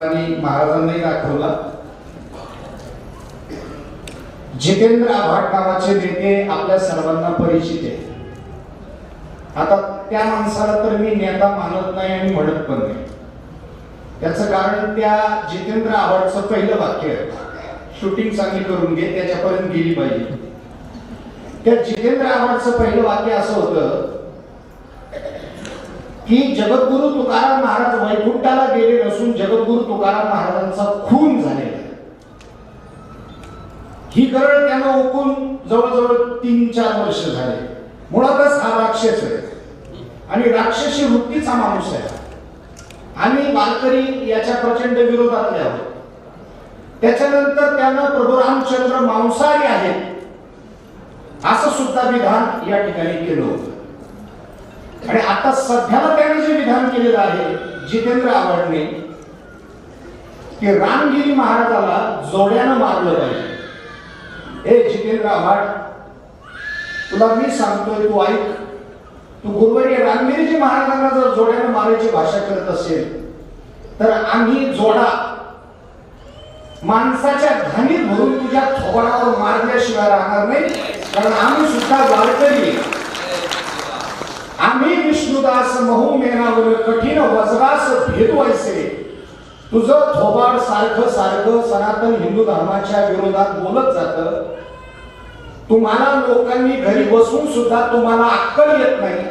महाराजांनी महाराजांनाही दाखवला जितेंद्र आव्हाड नावाचे नेते आपल्या सर्वांना परिचित आहे आता त्या माणसाला तर मी नेता मानत नाही आणि म्हणत पण नाही. त्याचं कारण त्या जितेंद्र आव्हाडचं पहिलं वाक्य आहे. शूटिंग चांगली करून घे त्याच्यापर्यंत गेली पाहिजे. त्या जितेंद्र आव्हाडचं पहिलं वाक्य असं होतं की जगद्गुरु तुकाराम महाराज वैकुंठाला गेले नसून जगद्गुरु तुकाराम महाराजांचा खून झालेला आहे. ही गरळ त्यांना ओकून जवळजवळ तीन चार वर्ष झाले. मुळातच हा राक्षस आहे. आणि राक्षसी वृत्तीचा माणूस आहे. आम्ही वारकरी याच्या प्रचंड विरोधातले आहोत. त्याच्यानंतर त्यानं प्रभू रामचंद्र मांसाहारी आहेत. असं सुद्धा विधान या ठिकाणी केलं होतं. आणि आता सध्याला त्याने जे विधान केलेलं आहे जितेंद्र आव्हाडने की रामगिरी महाराजाला जोड्यानं मारलं पाहिजे. हे जितेंद्र आव्हाड तुला मी सांगतोय तू ऐक. तू गुरुवारी रामगिरीजी महाराजांना जर जोड्यानं मारायची भाषा करत असेल तर आम्ही जोडा. माणसाच्या घाणीत भरून तुझ्या थोबाडावर मारल्याशिवाय राहणार नाही कारण आम्ही सुद्धा वारकरी. आम्ही विष्णुदास महू मेनावर कठीण वज्रास भेदवायचे तुझं थोबाड सारखं सारखं सनातन हिंदू धर्माच्या विरोधात बोलत जात तुम्हाला लोकांनी घरी बसून सुद्धा तुम्हाला अक्कल येत नाही.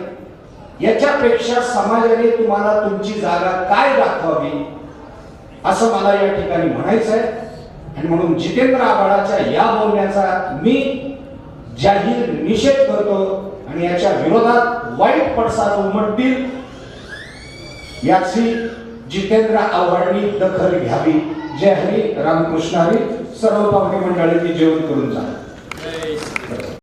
याच्यापेक्षा समाजाने तुम्हाला तुमची जागा काय दाखवावी? असं मला या ठिकाणी म्हणायचं आहे आणि म्हणून जितेंद्र आव्हाडाच्या या बोलण्याचा मी जाहीर निषेध करतो आणि याच्या विरोधात वाईट पडसाद उमटतील याची जितेंद्र आव्हाडनी दखल घ्यावी. जय हरी रामकृष्ण हरी. सर्व पाहुणे मंडळींनी जेवण करून जा.